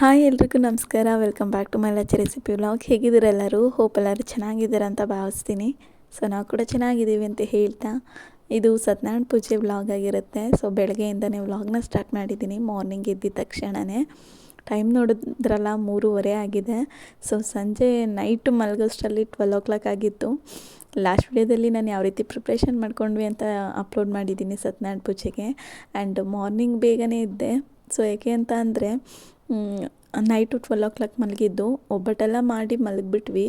Hi ಎಲ್ರಿಗೂ ನಮಸ್ಕಾರ. Welcome back to my Lachcha recipe vlog ಹೇಗಿದ್ದೀರ ಎಲ್ಲರೂ? ಹೋಪ್ ಎಲ್ಲರೂ ಚೆನ್ನಾಗಿದ್ದೀರ ಅಂತ ಭಾವಿಸ್ತೀನಿ. ಸೊ ನಾವು ಕೂಡ ಚೆನ್ನಾಗಿದ್ದೀವಿ ಅಂತ ಹೇಳ್ತಾ, ಇದು ಸತ್ಯನಾರಾಯಣ ಪೂಜೆ ವ್ಲಾಗ್ ಆಗಿರುತ್ತೆ. ಸೊ ಬೆಳಗ್ಗೆಯಿಂದನೇ ವ್ಲಾಗ್ನ ಸ್ಟಾರ್ಟ್ ಮಾಡಿದ್ದೀನಿ. ಮಾರ್ನಿಂಗ್ ಎದ್ದಿದ ತಕ್ಷಣವೇ ಟೈಮ್ ನೋಡಿದ್ರಲ್ಲ, ಮೂರುವರೆ ಆಗಿದೆ. ಸೊ ಸಂಜೆ ನೈಟ್ ಮಲಗೋಷ್ಟರಲ್ಲಿ ಟ್ವೆಲ್ ಓ ಕ್ಲಾಕ್ ಆಗಿತ್ತು. ಲಾಸ್ಟ್ ವಿಡಿಯೋದಲ್ಲಿ ನಾನು ಯಾವ ರೀತಿ ಪ್ರಿಪ್ರೇಷನ್ ಮಾಡ್ಕೊಂಡ್ವಿ ಅಂತ ಅಪ್ಲೋಡ್ ಮಾಡಿದ್ದೀನಿ ಸತ್ಯನಾರಾಯಣ ಪೂಜೆಗೆ. ಆ್ಯಂಡ್ ಮಾರ್ನಿಂಗ್ ಬೇಗನೆ ಇದ್ದೆ ಸೊ ಏಕೆ ಅಂತ ಅಂದರೆ ನೈಟು ಟ್ವೆಲ್ ಓ ಕ್ಲಾಕ್ ಮಲಗಿದ್ದು, ಒಬ್ಬಟ್ಟೆಲ್ಲ ಮಾಡಿ ಮಲಗಿಬಿಟ್ವಿ.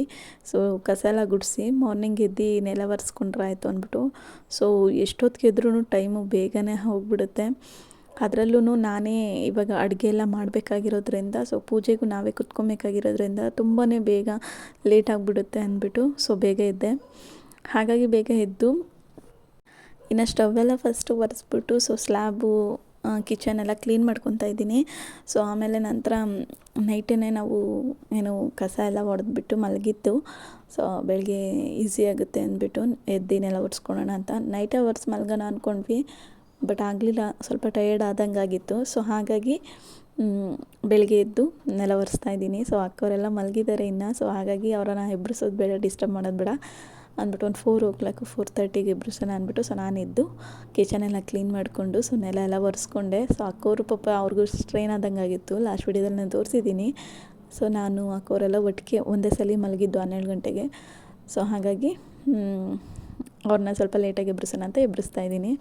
ಸೊ ಕಸ ಎಲ್ಲ ಗುಡಿಸಿ ಮಾರ್ನಿಂಗ್ ಎದ್ದು ನೆಲ ಒರೆಸ್ಕೊಂಡ್ರೆ ಆಯಿತು ಅಂದ್ಬಿಟ್ಟು. ಸೊ ಎಷ್ಟೊತ್ತಿಗೆ ಇದ್ರೂ ಟೈಮು ಬೇಗನೆ ಹೋಗಿಬಿಡುತ್ತೆ. ಅದರಲ್ಲೂ ನಾನೇ ಇವಾಗ ಅಡುಗೆ ಎಲ್ಲ ಮಾಡಬೇಕಾಗಿರೋದ್ರಿಂದ, ಸೊ ಪೂಜೆಗೂ ನಾವೇ ಕುತ್ಕೊಬೇಕಾಗಿರೋದ್ರಿಂದ ತುಂಬಾ ಬೇಗ ಲೇಟ್ ಆಗಿಬಿಡುತ್ತೆ ಅಂದ್ಬಿಟ್ಟು ಸೊ ಬೇಗ ಇದ್ದೆ ಹಾಗಾಗಿ ಬೇಗ ಎದ್ದು, ಇನ್ನು ಸ್ಟವೆಲ್ಲ ಫಸ್ಟು ಒರೆಸ್ಬಿಟ್ಟು ಸೊ ಸ್ಲ್ಯಾಬು ಕಿಚನ್ ಎಲ್ಲ ಕ್ಲೀನ್ ಮಾಡ್ಕೊತಾ ಇದ್ದೀನಿ. ಸೊ ಆಮೇಲೆ ನಂತರ ನೈಟೇ ನಾವು ಏನು ಕಸ ಎಲ್ಲ ಹೊಡೆದ್ಬಿಟ್ಟು ಮಲಗಿತ್ತು ಸೊ ಬೆಳಗ್ಗೆ ಈಸಿ ಆಗುತ್ತೆ ಅಂದ್ಬಿಟ್ಟು ಎದ್ದಿನೆಲ್ಲ ಒರೆಸ್ಕೊಳ್ಳೋಣ ಅಂತ. ನೈಟೇ ಒರೆಸಿ ಮಲ್ಗೋಣ ಅಂದ್ಕೊಂಡ್ವಿ ಬಟ್ ಆಗಲಿಲ್ಲ. ಸ್ವಲ್ಪ ಟಯರ್ಡ್ ಆದಂಗೆ ಆಗಿತ್ತು. ಸೊ ಹಾಗಾಗಿ ಬೆಳಗ್ಗೆ ಎದ್ದು ನೆಲ ಒರೆಸ್ತಾ ಇದ್ದೀನಿ. ಸೊ ಅಕ್ಕವರೆಲ್ಲ ಮಲಗಿದ್ದಾರೆ ಇನ್ನು. ಸೊ ಹಾಗಾಗಿ ಅವರನ್ನು ಎಬ್ರಿಸೋದು ಬೇಡ ಡಿಸ್ಟರ್ಬ್ ಮಾಡೋದು ಬೇಡ. ಅಂದ್ಬಿಟ್ಟು ಒಂದು ಫೋರ್ ಓ ಕ್ಲಾಕ್ ಫೋರ್ ತರ್ಟಿಗೆ ಎಬ್ರಿಸೋಣ ಅಂದ್ಬಿಟ್ಟು ಸೊ ನಾನಿದ್ದು ಕಿಚನೆಲ್ಲ ಕ್ಲೀನ್ ಮಾಡಿಕೊಂಡು ಸೊ ನೆಲ ಎಲ್ಲ ಒರೆಸ್ಕೊಂಡೆ. ಸೊ ಅಕ್ಕೋರು ಪಾಪ ಅವ್ರಿಗೂ ಸ್ಟ್ರೈನ್ ಆದಂಗೆ ಆಗಿತ್ತು. ಲಾಸ್ಟ್ ವಿಡಿಯೋದಲ್ಲಿ ನಾನು ತೋರಿಸಿದ್ದೀನಿ ಸೊ ನಾನು ಅಕ್ಕೋರೆಲ್ಲ ಒಟ್ಟಿಗೆ ಒಂದೇ ಸಲ ಮಲಗಿದ್ದು ಹನ್ನೆರಡು ಗಂಟೆಗೆ. ಸೊ ಹಾಗಾಗಿ ಅವ್ರನ್ನ ಸ್ವಲ್ಪ ಲೇಟಾಗಿ ಎಬ್ರಿಸೋಣ ಅಂತ ಎಬ್ರಿಸ್ತಾ ಇದ್ದೀನಿ.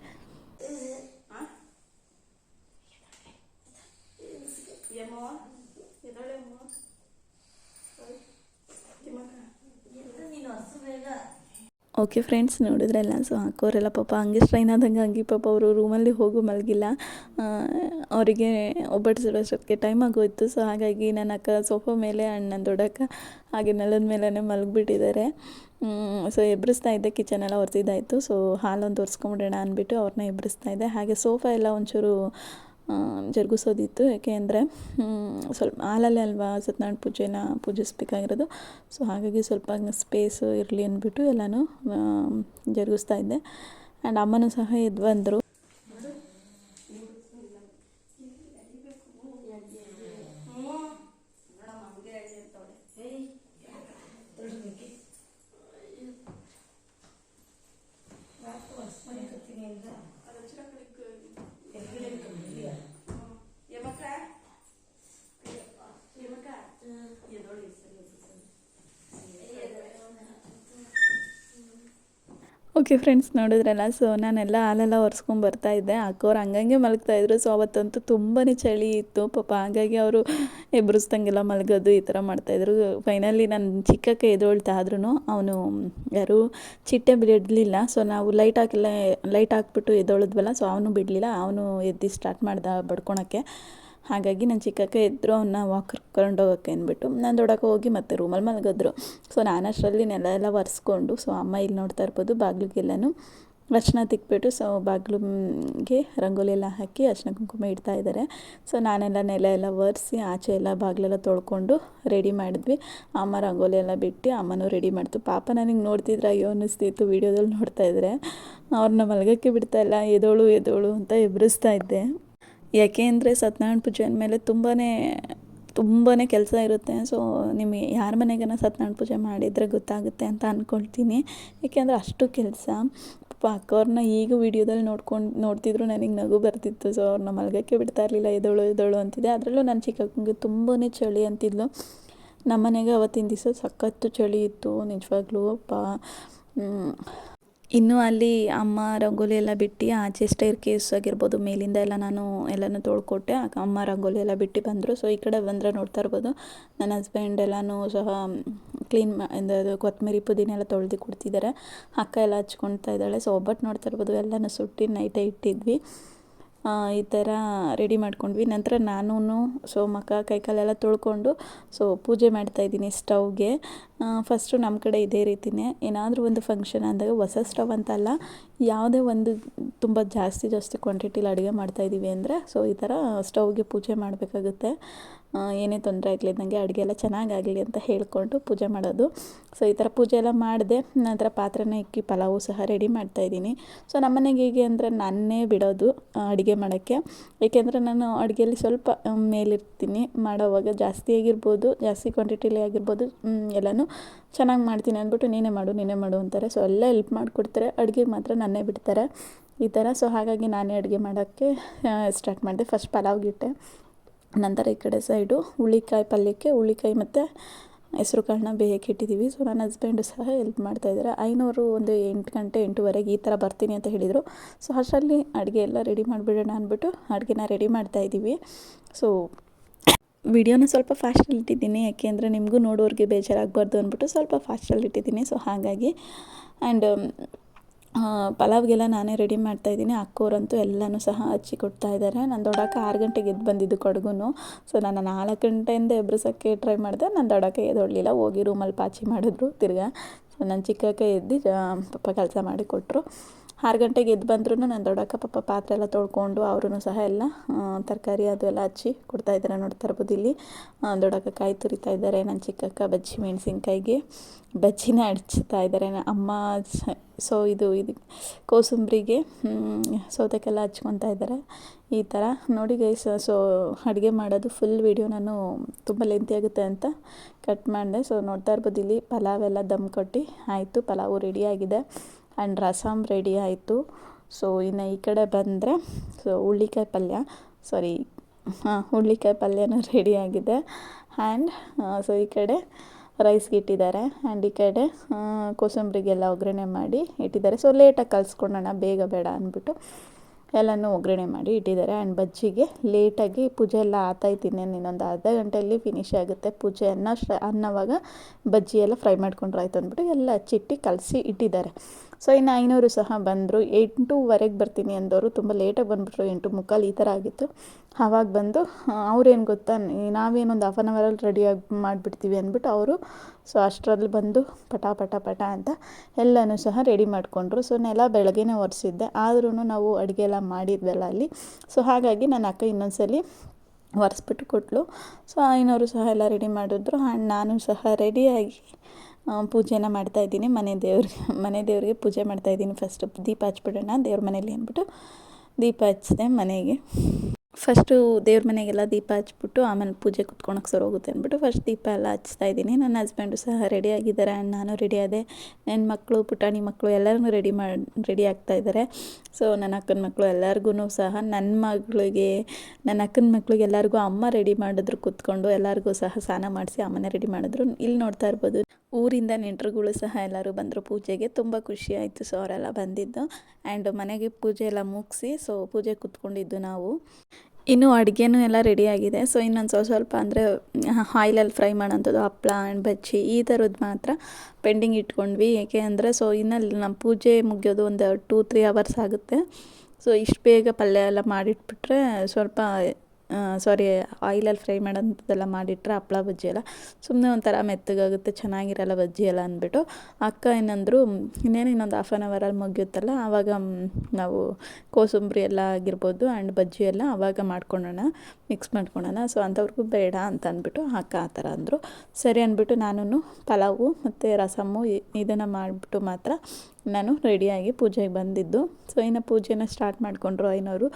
ಓಕೆ ಫ್ರೆಂಡ್ಸ್ ನೋಡಿದ್ರಲ್ಲ ಸೊ ಹಾಕೋರೆಲ್ಲ ಪಾಪ ಹಂಗೆ ಸ್ಟ್ರೈನ್ ಆದಂಗೆ ಹಂಗೆ ಪಾಪ ಅವರು ರೂಮಲ್ಲಿ ಹೋಗು ಮಲಗಿಲ್ಲ. ಅವರಿಗೆ ಒಬ್ಬಟ್ಟು ಸುಡೋಷ್ಟೊತ್ತಿಗೆ ಟೈಮ್ ಆಗೋಯ್ತು. ಸೊ ಹಾಗಾಗಿ ನನ್ನ ಅಕ್ಕ ಸೋಫಾ ಮೇಲೆ ಆ್ಯಂಡ್ ನನ್ನ ದೊಡ್ಡಕ್ಕ ಹಾಗೆ ನೆಲದ ಮೇಲೇ ಮಲಗಿಬಿಟ್ಟಿದ್ದಾರೆ. ಸೊ ಎಬ್ಬರಿಸ್ತಾ ಇದ್ದೆ ಕಿಚನ್ ಎಲ್ಲ ಒರೆಸಿದ್ದಾಯಿತು. ಸೊ ಹಾಲೊಂದು ತೋರಿಸ್ಕೊಂಬಿಡೋಣ ಅಂದ್ಬಿಟ್ಟು ಅವ್ರನ್ನ ಎಬ್ಬರಿಸ್ತಾ ಇದ್ದೆ. ಹಾಗೆ ಸೋಫಾ ಎಲ್ಲ ಒಂಚೂರು ಜರುಗಿಸೋದಿತ್ತು. ಯಾಕೆ ಅಂದರೆ ಸ್ವಲ್ಪ ಹಾಲಲ್ಲೇ ಅಲ್ವಾ ಸತ್ಯನಾರಾಯಣ ಪೂಜೆನ ಪೂಜಿಸ್ಬೇಕಾಗಿರೋದು. ಸೊ ಹಾಗಾಗಿ ಸ್ವಲ್ಪ ಸ್ಪೇಸು ಇರಲಿ ಅಂದ್ಬಿಟ್ಟು ಎಲ್ಲನೂ ಜರುಗಿಸ್ತಾ ಇದ್ದೆ. ಆ್ಯಂಡ್ ಅಮ್ಮನೂ ಸಹ ಎದ್ದು ಬಂದರು ಓಕೆ ಫ್ರೆಂಡ್ಸ್ ನೋಡಿದ್ರಲ್ಲ? ಸೊ ನಾನೆಲ್ಲ ಹಾಲೆಲ್ಲ ಒರೆಸ್ಕೊಂಡು ಬರ್ತಾ ಇದ್ದೆ. ಅಕ್ಕವ್ರು ಹಂಗಂಗೆ ಮಲಗ್ತಾಯಿದ್ರು ಸೊ ಅವತ್ತಂತೂ ತುಂಬಾ ಚಳಿ ಇತ್ತು. ಪಾಪ, ಹಾಗಾಗಿ ಅವರು ಎಬ್ರಿಸ್ದಂಗೆಲ್ಲ ಮಲಗೋದು ಈ ಥರ ಮಾಡ್ತಾಯಿದ್ರು ಫೈನಲಿ ನನ್ನ ಚಿಕ್ಕಕ್ಕೆ ಎದೊಳ್ತಾ ಆದ್ರೂ ಅವನು ಯಾರು ಚಿಟ್ಟೆ ಬಿಡಲಿಲ್ಲ. ಸೊ ನಾವು ಲೈಟ್ ಹಾಕಿಲ್ಲ ಲೈಟ್ ಹಾಕ್ಬಿಟ್ಟು ಎದ್ದೋಳಿದ್ವಲ್ಲ ಸೊ ಅವನು ಬಿಡಲಿಲ್ಲ. ಅವನು ಎದ್ದು ಸ್ಟಾರ್ಟ್ ಮಾಡ್ದ ಬಡ್ಕೊಳಕ್ಕೆ. ಹಾಗಾಗಿ ನನ್ನ ಚಿಕ್ಕಕ್ಕ ಇದ್ದರು ಅವನ್ನ ವಾಕ್ ಹೋಗೋಕ್ಕೆ ಅಂದ್ಬಿಟ್ಟು, ನಾನು ದೊಡ್ಡಕ್ಕೆ ಹೋಗಿ ಮತ್ತೆ ರೂಮಲ್ಲಿ ಮಲಗಿದ್ರು. ಸೊ ನಾನು ಅಷ್ಟರಲ್ಲಿ ನೆಲ ಎಲ್ಲ ಒರೆಸ್ಕೊಂಡು ಸೊ ಅಮ್ಮ ಇಲ್ಲಿ ನೋಡ್ತಾ ಇರ್ಬೋದು ಬಾಗಿಲಿಗೆಲ್ಲನೂ. ಅರ್ಶನ ತಿಕ್ಬಿಟ್ಟು ಸೊ ಬಾಗಿಲಿಗೆ ರಂಗೋಲಿ ಎಲ್ಲ ಹಾಕಿ ಅರ್ಶನ ಕುಂಕುಮ ಇಡ್ತಾ ಇದ್ದಾರೆ ಸೊ ನಾನೆಲ್ಲ ನೆಲ ಎಲ್ಲ ಒರೆಸಿ, ಆಚೆ ಎಲ್ಲ ಬಾಗಿಲೆಲ್ಲ ತೊಳ್ಕೊಂಡು ರೆಡಿ ಮಾಡಿದ್ವಿ. ಅಮ್ಮ ರಂಗೋಲಿ ಎಲ್ಲ ಬಿಟ್ಟು ಅಮ್ಮನೂ ರೆಡಿ ಮಾಡ್ತು. ಪಾಪ ನನಗೆ ನೋಡ್ತಿದ್ರೆ ಅಯ್ಯೋ ಅನ್ನಿಸ್ತಿತ್ತು ವೀಡಿಯೋದಲ್ಲಿ ನೋಡ್ತಾ ಇದ್ದರೆ ಅವ್ರನ್ನ ಮಲಗಕ್ಕೆ ಬಿಡ್ತಾ ಇಲ್ಲ, ಎದೋಳು ಎದೋಳು ಅಂತ ಎಬ್ರಿಸ್ತಾ ಇದ್ದೆ. ಯಾಕೆ ಅಂದರೆ ಸತ್ಯನಾರಾಯಣ ಪೂಜೆ ಅಂದಮೇಲೆ ತುಂಬಾ ತುಂಬಾ ಕೆಲಸ ಇರುತ್ತೆ. ಸೊ ನಿಮಗೆ ಯಾರ ಮನೆಗನ ಸತ್ಯನಾರಾಯಣ ಪೂಜೆ ಮಾಡಿದರೆ ಗೊತ್ತಾಗುತ್ತೆ ಅಂತ ಅಂದ್ಕೊಳ್ತೀನಿ ಏಕೆಂದರೆ ಅಷ್ಟು ಕೆಲಸ. ಪಾಪ ಅಕ್ಕವ್ರನ್ನ ಈಗ ವೀಡಿಯೋದಲ್ಲಿ ನೋಡ್ಕೊಂಡು, ನೋಡ್ತಿದ್ರು ನನಗೆ ನಗು ಬರ್ತಿತ್ತು. ಸೊ ಅವ್ರನ್ನ ಮಲಗಕ್ಕೆ ಬಿಡ್ತಾ ಇರಲಿಲ್ಲ, ಎದಳು ಎದಳು ಅಂತಿದೆ ಅದರಲ್ಲೂ ನನ್ನ ಚಿಕ್ಕಕ್ಕಂಗೆ ತುಂಬಾ ಚಳಿ ಅಂತಿದ್ಲು. ನಮ್ಮ ಮನೆಗೆ ಅವತ್ತಿನ ದಿವಸ ಸಖತ್ತು ಚಳಿ ಇತ್ತು, ನಿಜವಾಗ್ಲೂ. ಪಾ ಇನ್ನು ಅಲ್ಲಿ ಅಮ್ಮ ರಂಗೋಲಿ ಎಲ್ಲ ಬಿಟ್ಟು ಆಚೆ ಸ್ಟೈರ್ ಕೇಸ್ ಆಗಿರ್ಬೋದು, ಮೇಲಿಂದ ಎಲ್ಲ ನಾನು ಎಲ್ಲನೂ ತೊಳ್ಕೊಟ್ಟೆ. ಅಮ್ಮ ರಂಗೋಲಿ ಎಲ್ಲ ಬಿಟ್ಟು ಬಂದರು. ಸೊ ಈ ಕಡೆ ಬಂದರೆ ನೋಡ್ತಾ ಇರ್ಬೋದು, ನನ್ನ ಹಸ್ಬೆಂಡ್ ಎಲ್ಲನೂ ಸಹ ಕ್ಲೀನ್ ಅದು ಕೊತ್ತಂಬರಿ ಪುದೀನ ಎಲ್ಲ ತೊಳೆದು ಕೊಡ್ತಿದ್ದಾರೆ. ಅಕ್ಕ ಎಲ್ಲ ಹಚ್ಕೊಳ್ತಾ ಇದ್ದಾಳೆ. ಸೊ ಒಬ್ಬಟ್ಟು ನೋಡ್ತಾ ಇರ್ಬೋದು, ಎಲ್ಲನೂ ಸುಟ್ಟಿ ನೈಟೇ ಇಟ್ಟಿದ್ವಿ. ಈ ಥರ ರೆಡಿ ಮಾಡ್ಕೊಂಡ್ವಿ. ನಂತರ ನಾನು ಸೊ ಮಖ ಕೈಕಾಲೆಲ್ಲ ತೊಳ್ಕೊಂಡು, ಸೊ ಪೂಜೆ ಮಾಡ್ತಾಯಿದ್ದೀನಿ ಸ್ಟವ್ಗೆ. ಫಸ್ಟು ನಮ್ಮ ಕಡೆ ಇದೇ ರೀತಿಯೇ ಏನಾದರೂ ಒಂದು ಫಂಕ್ಷನ್ ಅಂದಾಗ ಹೊಸ ಸ್ಟವ್ ಅಂತಲ್ಲ, ಯಾವುದೇ ಒಂದು ತುಂಬ ಜಾಸ್ತಿ ಜಾಸ್ತಿ ಕ್ವಾಂಟಿಟಿಲಿ ಅಡುಗೆ ಮಾಡ್ತಾಯಿದ್ದೀವಿ ಅಂದರೆ, ಸೊ ಈ ಥರ ಸ್ಟವ್ಗೆ ಪೂಜೆ ಮಾಡಬೇಕಾಗುತ್ತೆ. ಏನೇ ತೊಂದರೆ ಆಗ್ಲಿದ್ದಂಗೆ ಅಡುಗೆ ಎಲ್ಲ ಚೆನ್ನಾಗಾಗಲಿ ಅಂತ ಹೇಳಿಕೊಂಡು ಪೂಜೆ ಮಾಡೋದು. ಸೊ ಈ ಥರ ಪೂಜೆ ಎಲ್ಲ ಮಾಡಿದೆ, ನಂತರ ಪಾತ್ರೆನ ಇಕ್ಕಿ ಪಲಾವು ಸಹ ರೆಡಿ ಮಾಡ್ತಾಯಿದ್ದೀನಿ ಸೊ ನಮ್ಮನೆಗೆ ಹೇಗೆ ಅಂದರೆ ನಾನೇ ಬಿಡೋದು ಅಡುಗೆ ಮಾಡೋಕ್ಕೆ. ಏಕೆಂದರೆ ನಾನು ಅಡುಗೆಯಲ್ಲಿ ಸ್ವಲ್ಪ ಮೇಲಿರ್ತೀನಿ. ಮಾಡೋವಾಗ ಜಾಸ್ತಿ ಆಗಿರ್ಬೋದು, ಜಾಸ್ತಿ ಕ್ವಾಂಟಿಟಿಲಿ ಆಗಿರ್ಬೋದು ಎಲ್ಲನೂ ಚೆನ್ನಾಗಿ ಮಾಡ್ತೀನಿ ಅಂದ್ಬಿಟ್ಟು ನೀನೇ ಮಾಡು ನೀನೇ ಮಾಡು ಅಂತಾರೆ. ಸೊ ಎಲ್ಲ ಹೆಲ್ಪ್ ಮಾಡಿಕೊಡ್ತಾರೆ. ಅಡುಗೆಗೆ ಮಾತ್ರ ನನ್ನೇ ಬಿಡ್ತಾರೆ. ಈ ಥರ ಸೊ ಹಾಗಾಗಿ ನಾನೇ ಅಡುಗೆ ಮಾಡೋಕ್ಕೆ ಸ್ಟಾರ್ಟ್ ಮಾಡಿದೆ. ಫಸ್ಟ್ ಪಲಾವ್ಗಿಟ್ಟೆ ನಂತರ ಈ ಕಡೆ ಸೈಡು ಹುಳಿಕಾಯಿ ಪಲ್ಯಕ್ಕೆ ಹುಳಿಕಾಯಿ ಮತ್ತು ಹೆಸ್ರು ಕಾಳನ್ನ ಬೇಯಕ್ಕೆ ಇಟ್ಟಿದ್ದೀವಿ. ಸೊ ನನ್ನ ಹಸ್ಬೆಂಡು ಸಹ ಹೆಲ್ಪ್ ಮಾಡ್ತಾಯಿದ್ದಾರೆ ಐನೂರು ಒಂದು ಎಂಟು ಗಂಟೆ ಎಂಟೂವರೆಗೆ ಈ ಥರ ಬರ್ತೀನಿ ಅಂತ ಹೇಳಿದರು. ಸೊ ಅಷ್ಟರಲ್ಲಿ ಅಡುಗೆ ಎಲ್ಲ ರೆಡಿ ಮಾಡಿಬಿಡೋಣ ಅಂದ್ಬಿಟ್ಟು ಅಡುಗೆನ ರೆಡಿ ಮಾಡ್ತಾ ಇದ್ದೀವಿ. ಸೊ ವಿಡಿಯೋನ ಸ್ವಲ್ಪ ಫಾಸ್ಟಲ್ಲಿ ಇಟ್ಟಿದ್ದೀನಿ. ಯಾಕೆ ಅಂದರೆ ನಿಮಗೂ ನೋಡೋರಿಗೆ ಬೇಜಾರಾಗಬಾರ್ದು ಅಂದ್ಬಿಟ್ಟು ಸ್ವಲ್ಪ ಫಾಸ್ಟಲ್ಲಿ ಇಟ್ಟಿದ್ದೀನಿ. ಸೊ ಹಾಗಾಗಿ. ಆ್ಯಂಡ್ ಪಲಾವ್ಗೆಲ್ಲ ನಾನೇ ರೆಡಿ ಮಾಡ್ತಾಯಿದ್ದೀನಿ ಅಕ್ಕೋರಂತೂ ಎಲ್ಲನೂ ಸಹ ಹಚ್ಚಿ ಕೊಡ್ತಾ ಇದ್ದಾರೆ. ನನ್ನ ದೊಡ್ಡಕ್ಕ ಆರು ಗಂಟೆಗೆ ಎದ್ದು ಬಂದಿದ್ದು ಕೊಡಗೂ ಸೊ ನಾನು ನಾಲ್ಕು ಗಂಟೆಯಿಂದ ಎಬ್ರಿಸೋಕ್ಕೆ ಟ್ರೈ ಮಾಡಿದೆ. ನನ್ನ ದೊಡ್ಡಕ್ಕ ಎದ್ದೊಳ್ಳಿಲ್ಲ ಹೋಗಿ ರೂಮಲ್ಲಿ ಪಾಚಿ ಮಾಡಿದ್ರು ತಿರ್ಗಾ. ಸೊ ನನ್ನ ಚಿಕ್ಕಕ್ಕ ಎದ್ದು ಪಪ್ಪ ಕೆಲಸ ಮಾಡಿ ಕೊಟ್ಟರು ಆರು ಗಂಟೆಗೆ ಎದ್ದು ಬಂದ್ರೂ ನಾನು ದೊಡ್ಡಕ್ಕ, ಪಾಪ ಪಾತ್ರೆ ಎಲ್ಲ ತೊಳ್ಕೊಂಡು ಅವ್ರೂ ಸಹ ಎಲ್ಲ ತರಕಾರಿ ಅದು ಎಲ್ಲ ಹಚ್ಚಿ ಕೊಡ್ತಾಯಿದ್ದಾರೆ ನೋಡ್ತಾ ಇರ್ಬೋದು ಇಲ್ಲಿ ದೊಡ್ಡಕ್ಕ ಕಾಯಿ ತುರಿತಾ ಇದ್ದಾರೆ, ನನ್ನ ಚಿಕ್ಕಕ್ಕ ಬಜ್ಜಿ ಮೆಣಸಿನ್ಕಾಯಿಗೆ ಬಜ್ಜಿನ ಹಚ್ತಾ ಇದ್ದಾರೆ. ಅಮ್ಮ ಸೊ ಇದು ಇದು, ಕೋಸಂಬರಿಗೆ ಸೌತೆಕೆಲ್ಲ ಹಚ್ಕೊತಾ ಇದ್ದಾರೆ. ಈ ಥರ ನೋಡಿ ಗೈಸ್ ಸೊ, ಅಡುಗೆ ಮಾಡೋದು ಫುಲ್ ವೀಡಿಯೋ ನಾನು ತುಂಬ ಲೆಂತಿ ಆಗುತ್ತೆ ಅಂತ ಕಟ್ ಮಾಡಿದೆ. ಸೊ, ನೋಡ್ತಾ ಇರ್ಬೋದು ಇಲ್ಲಿ ಪಲಾವೆಲ್ಲ ದಮ್ ಕೊಟ್ಟು ಆಯಿತು, ಪಲಾವು ರೆಡಿಯಾಗಿದೆ ಆ್ಯಂಡ್ ರಸಮ್ ರೆಡಿ ಆಯಿತು. ಸೊ, ಇನ್ನು ಈ ಕಡೆ ಬಂದರೆ, ಸೊ ಹುಳ್ಳಿಕಾಯಿ ಪಲ್ಯ. ಸಾರಿ, ಹಾಂ ಹುಳ್ಳಿಕಾಯಿ ಪಲ್ಯನೂ ರೆಡಿಯಾಗಿದೆ ಆ್ಯಂಡ್ ಸೊ, ಈ ಕಡೆ ರೈಸ್ಗೆ ಇಟ್ಟಿದ್ದಾರೆ. ಆ್ಯಂಡ್ ಈ ಕಡೆ ಕೋಸಂಬರಿಗೆಲ್ಲ ಒಗ್ಗರಣೆ ಮಾಡಿ ಇಟ್ಟಿದ್ದಾರೆ. ಸೊ ಲೇಟಾಗಿ ಕಲಿಸ್ಕೊಂಡೋಣ, ಬೇಗ ಬೇಡ ಅಂದ್ಬಿಟ್ಟು ಎಲ್ಲನೂ ಒಗ್ಗರಣೆ ಮಾಡಿ ಇಟ್ಟಿದ್ದಾರೆ. ಆ್ಯಂಡ್ ಬಜ್ಜಿಗೆ ಲೇಟಾಗಿ ಪೂಜೆ ಎಲ್ಲ ಆತಾಯ್ತೀನಿ ಇನ್ನೊಂದು ಅರ್ಧ ಗಂಟೆಯಲ್ಲಿ ಫಿನಿಶ್ ಆಗುತ್ತೆ. ಪೂಜೆ ಅನ್ನ ಅನ್ನವಾಗ ಬಜ್ಜಿ ಎಲ್ಲ ಫ್ರೈ ಮಾಡ್ಕೊಂಡ್ರಾಯ್ತು ಅಂದ್ಬಿಟ್ಟು ಎಲ್ಲ ಚಿಟ್ಟಿ ಕಲಸಿ ಇಟ್ಟಿದ್ದಾರೆ. ಸೊ ಇನ್ನು ಐನೂರು ಸಹ ಬಂದರು. ಎಂಟೂವರೆಗೆ ಬರ್ತೀನಿ ಅಂದವರು ತುಂಬ ಲೇಟಾಗಿ ಬಂದುಬಿಟ್ರು. ಎಂಟು ಮುಕ್ಕಾಲು ಈ ಥರ ಆಗಿತ್ತು. ಆವಾಗ ಬಂದು ಅವ್ರೇನು ಗೊತ್ತಾ? ನಾವೇನೊಂದು ಹಾಫ್ ಆನ್ ಅವರಲ್ಲಿ ರೆಡಿಯಾಗಿ ಮಾಡಿಬಿಡ್ತೀವಿ ಅಂದ್ಬಿಟ್ಟು ಅವರು ಸೊ ಅಷ್ಟರಲ್ಲಿ ಬಂದು ಪಟ ಪಟ ಪಟ ಅಂತ ಎಲ್ಲನೂ ಸಹ ರೆಡಿ ಮಾಡಿಕೊಂಡ್ರು. ಸೊ ನೆಲ ಬೆಳಗ್ಗೆನೇ ಒರೆಸಿದ್ದೆ. ಆದ್ರೂ ನಾವು ಅಡುಗೆ ಎಲ್ಲ ಮಾಡಿದ್ವಲ್ಲ ಅಲ್ಲಿ. ಸೊ ಹಾಗಾಗಿ ನನ್ನ ಅಕ್ಕ ಇನ್ನೊಂದ್ಸಲಿ ಒರೆಸ್ಬಿಟ್ಟು ಕೊಟ್ಟಳು ಸೊ ಐನೂರು ಸಹ ಎಲ್ಲ ರೆಡಿ ಮಾಡಿದ್ರು. ಆ್ಯಂಡ್ ನಾನು ಸಹ ರೆಡಿಯಾಗಿ ಪೂಜೆನ ಮಾಡ್ತಾ ಇದ್ದೀನಿ. ಮನೆ ದೇವ್ರಿಗೆ ಮನೆ ದೇವರಿಗೆ ಪೂಜೆ ಮಾಡ್ತಾ ಇದ್ದೀನಿ ಫಸ್ಟ್ ದೀಪ ಹಚ್ಬಿಡೋಣ. ದೇವ್ರ ಮನೇಲಿ ಅಂದ್ಬಿಟ್ಟು ದೀಪ ಹಚ್ಚಿದೆ ಮನೆಗೆ. ಫಸ್ಟು ದೇವ್ರ ಮನೆಗೆಲ್ಲ ದೀಪ ಹಚ್ಬಿಟ್ಟು ಆಮೇಲೆ ಪೂಜೆ ಕುತ್ಕೊಳಕ್ಕೆ ಸರ್ ಹೋಗುತ್ತೆ ಅಂದ್ಬಿಟ್ಟು ಫಸ್ಟ್ ದೀಪ ಎಲ್ಲ ಹಚ್ತಾ ಇದ್ದೀನಿ. ನನ್ನ ಹಸ್ಬೆಂಡು ಸಹ ರೆಡಿ ಆಗಿದ್ದಾರೆ. ಆ್ಯಂಡ್ ನಾನು ರೆಡಿ ಆದೆ. ನನ್ನ ಮಕ್ಕಳು ಪುಟಾಣಿ ಮಕ್ಕಳು ಎಲ್ಲರೂ ರೆಡಿ ಮಾಡಿ ರೆಡಿ ಆಗ್ತಾ ಇದ್ದಾರೆ ಸೊ ನನ್ನ ಅಕ್ಕನ ಮಕ್ಕಳು ಎಲ್ಲರಿಗೂ ಸಹ ನನ್ನ ಮಗಳಿಗೆ, ನನ್ನ ಅಕ್ಕನ ಮಕ್ಕಳಿಗೆ ಎಲ್ಲರಿಗೂ ಅಮ್ಮ ರೆಡಿ ಮಾಡಿದ್ರು ಕುತ್ಕೊಂಡು ಎಲ್ಲರಿಗೂ ಸಹ ಸ್ನಾನ ಮಾಡಿಸಿ ಅಮ್ಮನೇ ರೆಡಿ ಮಾಡಿದ್ರು. ಇಲ್ಲಿ ನೋಡ್ತಾ ಇರ್ಬೋದು. ಊರಿಂದ ನೆಂಟರುಗಳು ಸಹ ಎಲ್ಲರೂ ಬಂದರು ಪೂಜೆಗೆ. ತುಂಬ ಖುಷಿ ಆಯಿತು ಸೊ ಅವರೆಲ್ಲ ಬಂದಿದ್ದು. ಆ್ಯಂಡ್ ಮನೆಗೆ ಪೂಜೆ ಎಲ್ಲ ಮುಗಿಸಿ ಸೊ ಪೂಜೆ ಕುತ್ಕೊಂಡಿದ್ದು ನಾವು. ಇನ್ನು ಅಡುಗೆನೂ ಎಲ್ಲ ರೆಡಿಯಾಗಿದೆ ಸೊ ಇನ್ನೊಂದು ಸ್ವಲ್ಪ ಸ್ವಲ್ಪ ಅಂದರೆ ಆಯಿಲಲ್ಲಿ ಫ್ರೈ ಮಾಡೋಂಥದ್ದು ಹಪ್ಪಳ ಆ್ಯಂಡ್ ಬಜ್ಜಿ ಈ ಥರದ್ದು ಮಾತ್ರ ಪೆಂಡಿಂಗ್ ಇಟ್ಕೊಂಡ್ವಿ. ಏಕೆ ಅಂದರೆ ಸೊ ಇನ್ನಲ್ಲಿ ನಮ್ಮ ಪೂಜೆ ಮುಗಿಯೋದು ಒಂದು ಟೂ ತ್ರೀ ಅವರ್ಸ್ ಆಗುತ್ತೆ. ಸೊ ಇಷ್ಟು ಬೇಗ ಪಲ್ಯ ಎಲ್ಲ ಮಾಡಿಟ್ಬಿಟ್ರೆ ಸ್ವಲ್ಪ ಸಾರಿ ಆಯಿಲಲ್ಲಿ ಫ್ರೈ ಮಾಡೋಂಥದ್ದೆಲ್ಲ ಮಾಡಿಟ್ರೆ ಹಪ್ಳ ಬಜ್ಜಿ ಎಲ್ಲ. ಸುಮ್ಮನೆ ಒಂಥರ ಮೆತ್ತಗಾಗುತ್ತೆ, ಚೆನ್ನಾಗಿರಲ್ಲ ಬಜ್ಜಿ ಎಲ್ಲ ಅಂದ್ಬಿಟ್ಟು. ಅಕ್ಕ ಏನಂದರು, ಇನ್ನೇನು ಇನ್ನೊಂದು ಹಾಫ್ ಆನ್ ಅವರಲ್ಲಿ ಮುಗಿಯುತ್ತಲ್ಲ, ಆವಾಗ ನಾವು ಕೋಸಂಬರಿ ಎಲ್ಲ ಆಗಿರ್ಬೋದು ಆ್ಯಂಡ್ ಬಜ್ಜಿ ಎಲ್ಲ ಆವಾಗ ಮಾಡ್ಕೊಳ್ಳೋಣ ಮಿಕ್ಸ್ ಮಾಡ್ಕೊಳ್ಳೋಣ ಸೊ ಅಂಥವ್ರಿಗೂ ಬೇಡ ಅಂತ ಅಂದ್ಬಿಟ್ಟು ಅಕ್ಕ ಆ ಥರ ಅಂದರು. ಸರಿ ಅಂದ್ಬಿಟ್ಟು ನಾನು ಪಲಾವು ಮತ್ತು ರಸಮ್ಮು ಇದನ್ನು ಮಾಡಿಬಿಟ್ಟು ಮಾತ್ರ ನಾನು ರೆಡಿಯಾಗಿ ಪೂಜೆಗೆ ಬಂದಿದ್ದು. ಸೊ ಇನ್ನು ಪೂಜೆನ ಸ್ಟಾರ್ಟ್ ಮಾಡಿಕೊಂಡ್ರು ಐನೋರು.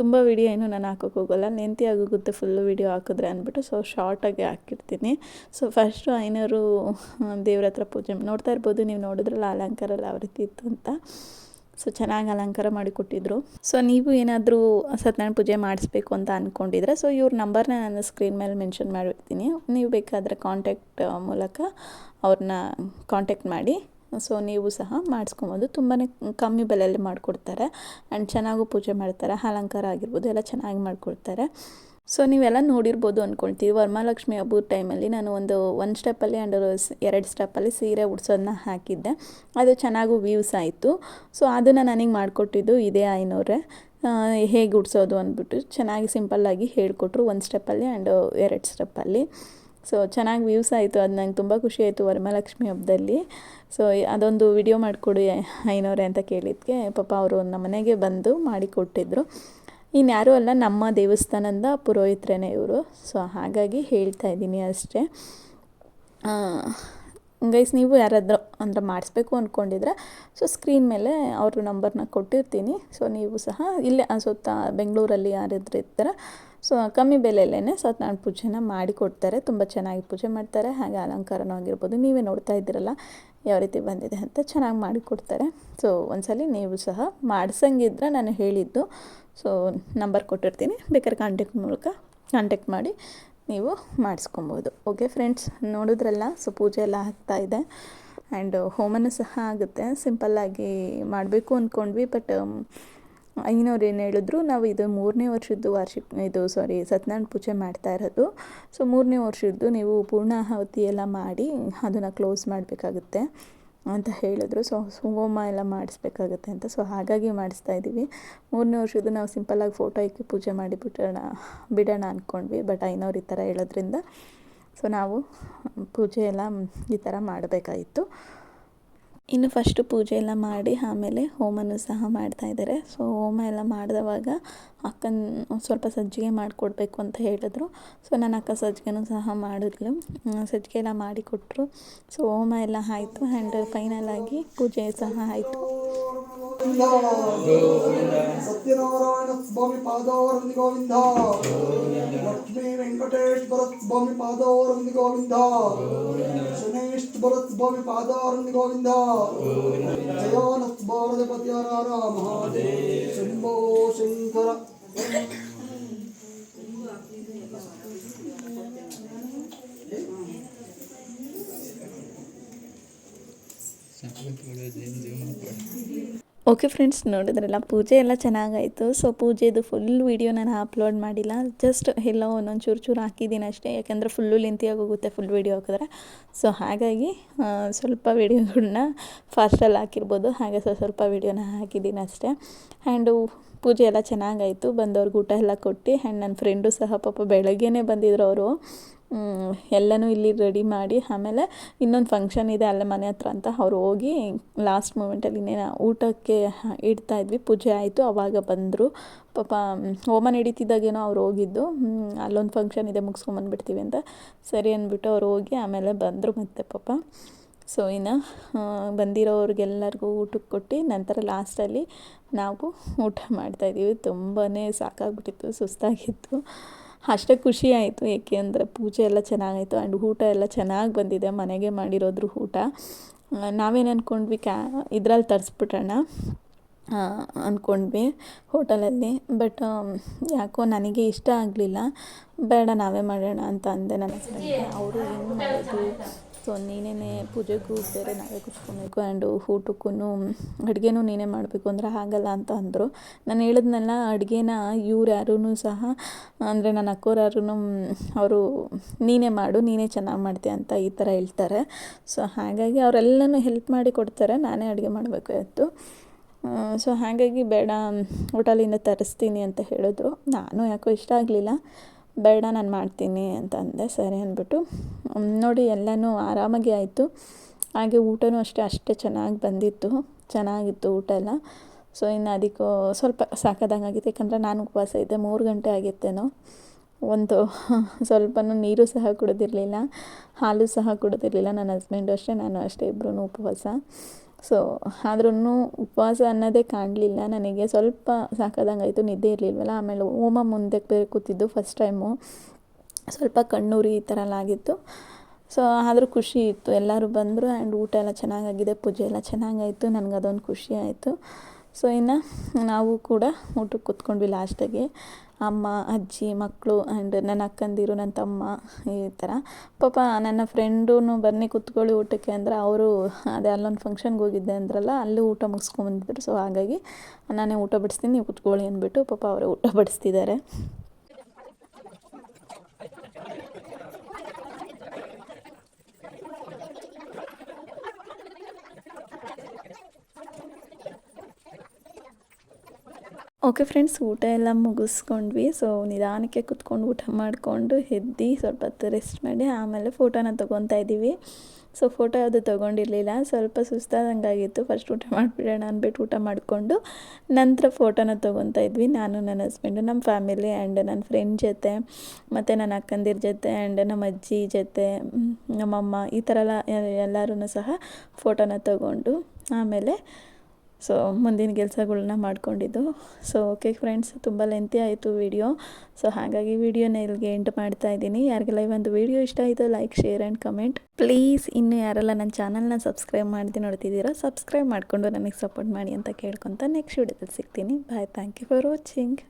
ತುಂಬ ವಿಡಿಯೋ ಏನು ನಾನು ಹಾಕೋಕೆ ಹೋಗೋಲ್ಲ. ಲೆಂತಿ ಆಗೋಗುತ್ತೆ ಫುಲ್ಲು ವಿಡಿಯೋ ಹಾಕಿದ್ರೆ ಅಂದ್ಬಿಟ್ಟು ಸೊ ಶಾರ್ಟಾಗಿ ಹಾಕಿರ್ತೀನಿ. ಸೊ ಫಸ್ಟು ಐನೂರು ದೇವ್ರ ಹತ್ರ ಪೂಜೆ ನೋಡ್ತಾ ಇರ್ಬೋದು. ನೀವು ನೋಡಿದ್ರಲ್ಲ ಅಲಂಕಾರ ಎಲ್ಲ ಯಾವ ರೀತಿ ಇತ್ತು ಅಂತ. ಸೊ ಚೆನ್ನಾಗಿ ಅಲಂಕಾರ ಮಾಡಿಕೊಟ್ಟಿದ್ರು ಸೊ ನೀವು ಏನಾದರೂ ಸತ್ಯನಾರಾಯಣ ಪೂಜೆ ಮಾಡಿಸ್ಬೇಕು ಅಂತ ಅಂದ್ಕೊಂಡಿದ್ರೆ ಸೊ ಇವ್ರ ನಂಬರ್ನ ನಾನು ಸ್ಕ್ರೀನ್ ಮೇಲೆ ಮೆನ್ಷನ್ ಮಾಡಿರ್ತೀನಿ. ನೀವು ಬೇಕಾದರೆ ಕಾಂಟ್ಯಾಕ್ಟ್ ಮೂಲಕ ಅವ್ರನ್ನ ಕಾಂಟ್ಯಾಕ್ಟ್ ಮಾಡಿ. ಸೊ ನೀವು ಸಹ ಮಾಡಿಸ್ಕೊಬೋದು. ತುಂಬಾ ಕಮ್ಮಿ ಬೆಲೆಯಲ್ಲಿ ಮಾಡಿಕೊಡ್ತಾರೆ. ಆ್ಯಂಡ್ ಚೆನ್ನಾಗೂ ಪೂಜೆ ಮಾಡ್ತಾರೆ. ಅಲಂಕಾರ ಆಗಿರ್ಬೋದು, ಎಲ್ಲ ಚೆನ್ನಾಗಿ ಮಾಡಿಕೊಡ್ತಾರೆ. ಸೊ ನೀವೆಲ್ಲ ನೋಡಿರ್ಬೋದು ಅಂದ್ಕೊಳ್ತೀವಿ ವರಮಹಾಲಕ್ಷ್ಮಿ ಹಬ್ಬದ ಟೈಮಲ್ಲಿ ನಾನು ಒಂದು ಒಂದು ಸ್ಟೆಪ್ಪಲ್ಲಿ ಆ್ಯಂಡ್ ಎರಡು ಸ್ಟೆಪ್ಪಲ್ಲಿ ಸೀರೆ ಉಡ್ಸೋದನ್ನ ಹಾಕಿದ್ದೆ. ಅದು ಚೆನ್ನಾಗೂ ವ್ಯೂಸ್ ಆಯಿತು. ಸೊ ಅದನ್ನು ನನಗೆ ಮಾಡಿಕೊಟ್ಟಿದ್ದು ಇದೇ ಐನೂರೇ ಹೇಗೆ ಉಡ್ಸೋದು ಅಂದ್ಬಿಟ್ಟು ಚೆನ್ನಾಗಿ ಸಿಂಪಲ್ಲಾಗಿ ಹೇಳಿಕೊಟ್ರು. ಒಂದು ಸ್ಟೆಪ್ಪಲ್ಲಿ ಆ್ಯಂಡ್ ಎರಡು ಸ್ಟೆಪ್ಪಲ್ಲಿ ಸೊ ಚೆನ್ನಾಗಿ ವ್ಯೂಸ್ ಆಯಿತು. ಅದು ನಂಗೆ ತುಂಬ ಖುಷಿ ಆಯಿತು ವರಮಹಾಲಕ್ಷ್ಮಿ ಹಬ್ಬದಲ್ಲಿ ಸೊ ಅದೊಂದು ವಿಡಿಯೋ ಮಾಡಿಕೊಡಿ ಐನೋರೆ ಅಂತ ಕೇಳಿದ್ದಕ್ಕೆ ಪಾಪ ಅವರು ನಮ್ಮ ಮನೆಗೆ ಬಂದು ಮಾಡಿಕೊಟ್ಟಿದ್ರು ಇನ್ಯಾರೂ ಅಲ್ಲ, ನಮ್ಮ ದೇವಸ್ಥಾನದ ಪುರೋಹಿತ್ರೇನೆ ಇವರು. ಸೊ ಹಾಗಾಗಿ ಹೇಳ್ತಾ ಇದ್ದೀನಿ ಅಷ್ಟೇ. ಗೈಸ್, ನೀವು ಯಾರಾದರೂ ಅಂದರೆ ಮಾಡಿಸ್ಬೇಕು ಅಂದ್ಕೊಂಡಿದ್ರೆ ಸೊ ಸ್ಕ್ರೀನ್ ಮೇಲೆ ಅವ್ರ ನಂಬರ್ನ ಕೊಟ್ಟಿರ್ತೀನಿ. ಸೊ ನೀವು ಸಹ ಇಲ್ಲೇ ಸುತ್ತ ಬೆಂಗಳೂರಲ್ಲಿ ಯಾರಾದ್ರೂ ಇರ್ತಾರೆ ಸೊ ಕಮ್ಮಿ ಬೆಲೆಯಲ್ಲೇ ಸತ್ಯನಾರಾಯಣ ಪೂಜೆನ ಮಾಡಿಕೊಡ್ತಾರೆ ತುಂಬ ಚೆನ್ನಾಗಿ ಪೂಜೆ ಮಾಡ್ತಾರೆ. ಹಾಗೆ ಅಲಂಕಾರನೂ ಆಗಿರ್ಬೋದು. ನೀವೇ ನೋಡ್ತಾ ಇದ್ದೀರಲ್ಲ, ಯಾವ ರೀತಿ ಬಂದಿದೆ ಅಂತ ಚೆನ್ನಾಗಿ ಮಾಡಿಕೊಡ್ತಾರೆ ಸೊ ಒಂದ್ಸಲಿ ನೀವು ಸಹ ಮಾಡಿಸಂಗಿದ್ರೆ ನಾನು ಹೇಳಿದ್ದು ಸೊ ನಂಬರ್ ಕೊಟ್ಟಿರ್ತೀನಿ. ಬೇಕಾದ್ರೆ ಕಾಂಟ್ಯಾಕ್ಟ್ ಮೂಲಕ ಕಾಂಟ್ಯಾಕ್ಟ್ ಮಾಡಿ ನೀವು ಮಾಡಿಸ್ಕೊಬೋದು. ಓಕೆ ಫ್ರೆಂಡ್ಸ್ ನೋಡಿದ್ರಲ್ಲ ಸೊ ಪೂಜೆ ಎಲ್ಲ ಆಗ್ತಾ ಇದೆ. ಆ್ಯಂಡ್ ಹೋಮನೂ ಸಹ ಆಗುತ್ತೆ. ಸಿಂಪಲ್ಲಾಗಿ ಮಾಡಬೇಕು ಅಂದ್ಕೊಂಡ್ವಿ ಬಟ್ ಐನವ್ರು ಏನು ಹೇಳಿದ್ರು, ನಾವು ಇದು ಮೂರನೇ ವರ್ಷದ್ದು ವಾರ್ಷಿಕ, ಇದು ಸಾರಿ ಸತ್ಯನಾರಾಯಣ ಪೂಜೆ ಮಾಡ್ತಾ ಇರೋದು. ಸೊ ಮೂರನೇ ವರ್ಷದ್ದು ನೀವು ಪೂರ್ಣಾಹುತಿ ಎಲ್ಲ ಮಾಡಿ, ಅದನ್ನು ಕ್ಲೋಸ್ ಮಾಡಬೇಕಾಗುತ್ತೆ. ಅಂತ ಹೇಳಿದ್ರು. ಸೊ ಹೋಮ ಎಲ್ಲ ಮಾಡಿಸ್ಬೇಕಾಗತ್ತೆ ಅಂತ. ಸೊ, ಹಾಗಾಗಿ ಮಾಡಿಸ್ತಾ ಇದ್ದೀವಿ. ಮೂರನೇ ವರ್ಷದ್ದು ನಾವು ಸಿಂಪಲ್ಲಾಗಿ ಫೋಟೋ ಇಕ್ಕಿ ಪೂಜೆ ಮಾಡಿ ಬಿಟ್ಟೋಣ ಬಿಡೋಣ ಅಂದ್ಕೊಂಡ್ವಿ ಬಟ್ ಐನವ್ರು ಈ ಥರ ಹೇಳೋದ್ರಿಂದ, ಸೊ, ನಾವು ಪೂಜೆ ಎಲ್ಲ ಈ ಥರ ಮಾಡಬೇಕಾಯಿತು. ಇನ್ನು ಫಸ್ಟು ಪೂಜೆ ಎಲ್ಲ ಮಾಡಿ ಆಮೇಲೆ ಹೋಮನೂ ಸಹ ಮಾಡ್ತಾ ಇದ್ದಾರೆ. ಸೊ ಹೋಮ ಎಲ್ಲ ಮಾಡಿದವಾಗ ಅಕ್ಕನ ಸ್ವಲ್ಪ ಸಜ್ಜಿಗೆ ಮಾಡಿಕೊಡ್ಬೇಕು ಅಂತ ಹೇಳಿದ್ರು. ಸೊ ನನ್ನ ಅಕ್ಕ ಸಜ್ಜಿಗೆನೂ ಸಹ ಮಾಡಿದ್ಲು. ಸಜ್ಜಿಗೆ ಎಲ್ಲ ಮಾಡಿಕೊಟ್ರು ಸೊ ಹೋಮ ಎಲ್ಲ ಆಯಿತು ಆ್ಯಂಡ್ ಫೈನಲ್ ಆಗಿ ಪೂಜೆ ಸಹ ಆಯಿತು. ಸತ್ಯನಾರಾಯಣ ಸ್ವಾಮಿ ಪಾದೋರಂದಿ ಗೋವಿಂದ ಲಕ್ಷ್ಮೀ ವೆಂಕಟೇಶ್ವರ ಸ್ವಾಮಿ ಪಾದೋರಂದಿ ಗೋವಿಂದ ಶನೇಶ್ವರ ಸ್ವಾಮಿ ಪಾದೋರಂದಿ ಗೋವಿಂದ. ஜயோனஸ் பாரதபத்யாராம சிம்போ சங்கர சாப்பிட்டு ಓಕೆ ಫ್ರೆಂಡ್ಸ್ ನೋಡಿದ್ರಲ್ಲ, ಪೂಜೆ ಎಲ್ಲ ಚೆನ್ನಾಗಾಯಿತು. ಸೊ ಪೂಜೆದು ಫುಲ್ ವೀಡಿಯೋ ನಾನು ಅಪ್ಲೋಡ್ ಮಾಡಿಲ್ಲ. ಜಸ್ಟ್ ಎಲ್ಲೋ ಒಂದೊಂದು ಚೂರು ಚೂರು ಹಾಕಿದ್ದೀನಿ ಅಷ್ಟೇ. ಯಾಕೆಂದರೆ ಫುಲ್ಲು ಲೆಂತಿಯಾಗಿ ಹೋಗುತ್ತೆ ಫುಲ್ ವೀಡಿಯೋ ಹಾಕಿದ್ರೆ. ಸೊ ಹಾಗಾಗಿ ಸ್ವಲ್ಪ ವೀಡಿಯೋಗಳನ್ನ ಫಾಸ್ಟಲ್ಲಿ ಹಾಕಿರ್ಬೋದು. ಹಾಗೆ ಸ್ವಲ್ಪ ಸ್ವಲ್ಪ ವೀಡಿಯೋನ ಹಾಕಿದ್ದೀನಿ ಅಷ್ಟೇ. ಆ್ಯಂಡು ಪೂಜೆ ಎಲ್ಲ ಚೆನ್ನಾಗಾಯಿತು. ಬಂದವ್ರಿಗೆ ಊಟ ಎಲ್ಲ ಕೊಟ್ಟು ಆ್ಯಂಡ್ ನನ್ನ ಫ್ರೆಂಡು ಸಹ ಪಾಪ ಬೆಳಗ್ಗೆನೇ ಬಂದಿದ್ರು ಅವರು. ಎಲ್ಲನೂ ಇಲ್ಲಿ ರೆಡಿ ಮಾಡಿ ಆಮೇಲೆ ಇನ್ನೊಂದು ಫಂಕ್ಷನ್ ಇದೆ ಅಲ್ಲೇ ಮನೆ ಹತ್ರ ಅಂತ, ಅವ್ರು ಹೋಗಿ ಲಾಸ್ಟ್ ಮೂಮೆಂಟಲ್ಲಿ ಇನ್ನೇನು ಊಟಕ್ಕೆ ಇಡ್ತಾ ಇದ್ವಿ. ಪೂಜೆ ಆಯಿತು ಆವಾಗ ಬಂದರು. ಪಾಪ, ಹೋಮ ನಡೀತಿದ್ದಾಗೇನೋ ಅವ್ರು ಹೋಗಿದ್ದು. ಅಲ್ಲೊಂದು ಫಂಕ್ಷನ್ ಇದೆ ಮುಗಿಸ್ಕೊಂಬಂದ್ಬಿಡ್ತೀವಿ ಅಂತ. ಸರಿ ಅಂದ್ಬಿಟ್ಟು ಅವ್ರು ಹೋಗಿ ಆಮೇಲೆ ಬಂದರು ಮತ್ತೆ ಪಾಪ. ಸೊ ಇನ್ನು ಬಂದಿರೋರಿಗೆಲ್ಲರಿಗೂ ಊಟಕ್ಕೆ ಕೊಟ್ಟು ನಂತರ ಲಾಸ್ಟಲ್ಲಿ ನಾವು ಊಟ ಮಾಡ್ತಾಯಿದ್ದೀವಿ ತುಂಬಾ ಸಾಕಾಗ್ಬಿಟ್ಟಿತ್ತು, ಸುಸ್ತಾಗಿತ್ತು. ಅಷ್ಟೇ ಖುಷಿ ಆಯಿತು, ಏಕೆ ಅಂದರೆ ಪೂಜೆ ಎಲ್ಲ ಚೆನ್ನಾಗಾಯಿತು ಆ್ಯಂಡ್ ಊಟ ಎಲ್ಲ ಚೆನ್ನಾಗಿ ಬಂದಿದೆ, ಮನೆಗೆ ಮಾಡಿರೋದ್ರ ಊಟ. ನಾವೇನು ಅಂದ್ಕೊಂಡ್ವಿ ಕ್ಯಾ, ಇದ್ರಲ್ಲಿ ತರಿಸ್ಬಿಟ್ಟೋಣ ಅಂದ್ಕೊಂಡ್ವಿ ಹೋಟೆಲಲ್ಲಿ ಬಟ್ ಯಾಕೋ ನನಗೆ ಇಷ್ಟ ಆಗಲಿಲ್ಲ. ಬೇಡ, ನಾವೇ ಮಾಡೋಣ ಅಂತ ಅಂದೆ ನನ್ನ ಅವರು ಏನು ಮಾಡೋದು? ಸೊ ನೀನೇ ಪೂಜೆಗೂ ಬೇರೆ ನಾವೇ ಕುತ್ಕೊಬೇಕು ಆ್ಯಂಡ್ ಊಟಕ್ಕೂ ಅಡುಗೆನೂ ನೀನೇ ಮಾಡಬೇಕು ಅಂದರೆ ಆಗಲ್ಲ ಅಂತ ಅಂದರು. ನಾನು ಹೇಳಿದ್ನಲ್ಲ, ಅಡುಗೆನ ಇವ್ರು ಯಾರೂ ಸಹ, ಅಂದರೆ ನನ್ನ ಅಕ್ಕೋರು ಅವರು ನೀನೇ ಮಾಡು, ನೀನೇ ಚೆನ್ನಾಗಿ ಮಾಡ್ತೀಯ ಅಂತ ಈ ಥರ ಹೇಳ್ತಾರೆ. ಸೊ ಹಾಗಾಗಿ ಅವರೆಲ್ಲನೂ ಹೆಲ್ಪ್ ಮಾಡಿ ಕೊಡ್ತಾರೆ, ನಾನೇ ಅಡುಗೆ ಮಾಡಬೇಕು ಇವತ್ತು. ಸೊ ಹಾಗಾಗಿ ಬೇಡ, ಹೋಟಲಿಂದ ತರಿಸ್ತೀನಿ ಅಂತ ಹೇಳಿದ್ರು. ನಾನು ಯಾಕೋ ಇಷ್ಟ ಆಗಲಿಲ್ಲ. ಬೇಡ, ನಾನು ಮಾಡ್ತೀನಿ ಅಂತ ಅಂದೆ ಸರಿ ಅಂದ್ಬಿಟ್ಟು ನೋಡಿ ಎಲ್ಲನೂ ಆರಾಮಾಗಿ ಆಯಿತು. ಹಾಗೆ ಊಟನೂ ಅಷ್ಟೇ ಅಷ್ಟೇ ಚೆನ್ನಾಗಿ ಬಂದಿತ್ತು. ಚೆನ್ನಾಗಿತ್ತು ಊಟ ಎಲ್ಲ. ಸೊ, ಇನ್ನು ಅದಕ್ಕೂ ಸ್ವಲ್ಪ ಸಾಕಾದಂಗಾಗಿತ್ತು ಯಾಕಂದರೆ ನಾನು ಉಪವಾಸ ಇದ್ದೆ, ಮೂರು ಗಂಟೆ ಆಗಿತ್ತೇನೋ. ಒಂದು ಸ್ವಲ್ಪನೂ ನೀರು ಸಹ ಕುಡಿದಿರಲಿಲ್ಲ, ಹಾಲು ಸಹ ಕುಡಿದಿರಲಿಲ್ಲ. ನನ್ನ ಹಸ್ಬೆಂಡು ಅಷ್ಟೇ, ನಾನು ಅಷ್ಟೇ ಇಬ್ಬರೂ ಉಪವಾಸ. ಸೊ ಆದ್ರೂ ಉಪವಾಸ ಅನ್ನೋದೇ ಕಾಣಲಿಲ್ಲ. ನನಗೆ ಸ್ವಲ್ಪ ಸಾಕಾದಂಗಾಯಿತು, ನಿದ್ದೆ ಇರಲಿಲ್ವಲ್ಲ? ಆಮೇಲೆ ಹೋಮ ಮುಂದೆ ಬೇರೆ ಕೂತಿದ್ದು ಫಸ್ಟ್ ಟೈಮು ಸ್ವಲ್ಪ ಕಣ್ಣೂರಿ ಈ ಥರ ಎಲ್ಲ ಆಗಿತ್ತು. ಸೊ ಆದರೂ ಖುಷಿ ಇತ್ತು. ಎಲ್ಲರೂ ಬಂದರು ಆ್ಯಂಡ್ ಊಟ ಎಲ್ಲ ಚೆನ್ನಾಗಾಗಿದೆ, ಪೂಜೆ ಎಲ್ಲ ಚೆನ್ನಾಗಾಯಿತು. ನನಗೆ ಅದೊಂದು ಖುಷಿ ಆಯಿತು. ಸೊ ಇನ್ನು ನಾವು ಕೂಡ ಊಟಕ್ಕೆ ಕೂತ್ಕೊಂಡ್ವಿ ಲಾಸ್ಟಿಗೆ ಅಮ್ಮ, ಅಜ್ಜಿ ಮಕ್ಕಳು ಆ್ಯಂಡ್ ನನ್ನ ಅಕ್ಕಂದಿರು, ನನ್ನ ತಮ್ಮ ಈ ಥರ ಪಾಪ ನನ್ನ ಫ್ರೆಂಡೂ ಬನ್ನಿ ಕೂತ್ಕೊಳ್ಳಿ ಊಟಕ್ಕೆ ಅಂದರೆ ಅವರು ಅದೇ ಅಲ್ಲೊಂದು ಫಂಕ್ಷನ್ಗೆ ಹೋಗಿದ್ದೆ ಅಂದ್ರಲ್ಲ, ಅಲ್ಲೂ ಊಟ ಮುಗಿಸ್ಕೊಂಬಂದಿದ್ರು ಸೊ ಹಾಗಾಗಿ ನಾನೇ ಊಟ ಬಡಿಸ್ತೀನಿ, ನೀವು ಕೂತ್ಕೊಳ್ಳಿ ಅಂದ್ಬಿಟ್ಟು ಪಾಪ ಅವರೇ ಊಟ ಬಡಿಸ್ತಿದ್ದಾರೆ. ಓಕೆ ಫ್ರೆಂಡ್ಸ್ ಊಟ ಎಲ್ಲ ಮುಗಿಸ್ಕೊಂಡ್ವಿ. ಸೊ ನಿಧಾನಕ್ಕೆ ಕುತ್ಕೊಂಡು ಊಟ ಮಾಡಿಕೊಂಡು ಎದ್ದು ಸ್ವಲ್ಪ ಹೊತ್ತು ರೆಸ್ಟ್ ಮಾಡಿ ಆಮೇಲೆ ಫೋಟೋನ ತೊಗೊತಾ ಇದ್ದೀವಿ. ಸೊ ಫೋಟೋ ಅದು ತೊಗೊಂಡಿರಲಿಲ್ಲ. ಸ್ವಲ್ಪ ಸುಸ್ತಾದಂಗಾಗಿತ್ತು. ಫಸ್ಟ್ ಊಟ ಮಾಡಿಬಿಡೋಣ ಅಂದ್ಬಿಟ್ಟು ಊಟ ಮಾಡಿಕೊಂಡು ನಂತರ ಫೋಟೋನ ತೊಗೊತಾ ಇದ್ವಿ. ನಾನು, ನನ್ನ ಹಸ್ಬೆಂಡು ನಮ್ಮ ಫ್ಯಾಮಿಲಿ ಆ್ಯಂಡ್ ನನ್ನ ಫ್ರೆಂಡ್ ಜೊತೆ, ಮತ್ತು ನನ್ನ ಅಕ್ಕಂದಿರ ಜೊತೆ ಆ್ಯಂಡ್ ನಮ್ಮ ಅಜ್ಜಿ ಜೊತೆ ನಮ್ಮಮ್ಮ ಈ ಥರ ಎಲ್ಲ ಎಲ್ಲರೂ ಸಹ ಫೋಟೋನ ತೊಗೊಂಡು ಆಮೇಲೆ ಸೊ ಮುಂದಿನ ಕೆಲಸಗಳನ್ನ ಮಾಡ್ಕೊಂಡಿದ್ದು. ಸೊ ಓಕೆ ಫ್ರೆಂಡ್ಸ್ ತುಂಬ ಲೆಂತಿ ಆಯಿತು ವಿಡಿಯೋ ಸೊ ಹಾಗಾಗಿ ವಿಡಿಯೋನ ಇಲ್ಲಿಗೆ ಎಂಡ್ ಮಾಡ್ತಾ ಇದ್ದೀನಿ. ಯಾರಿಗೆಲ್ಲ ಈ ಒಂದು ವಿಡಿಯೋ ಇಷ್ಟ ಆಯಿತು like share and comment please ಇನ್ನು ಯಾರೆಲ್ಲ ನನ್ನ ಚಾನಲ್ನ ಸಬ್ಸ್ಕ್ರೈಬ್ ಮಾಡ್ದೆ ನೋಡ್ತಿದ್ದೀರಾ ಸಬ್ಸ್ಕ್ರೈಬ್ ಮಾಡಿಕೊಂಡು ನನಗೆ ಸಪೋರ್ಟ್ ಮಾಡಿ ಅಂತ ಕೇಳ್ಕೊತ ನೆಕ್ಸ್ಟ್ ವಿಡಿಯೋದಲ್ಲಿ ಸಿಗ್ತೀನಿ. Bye thank you for watching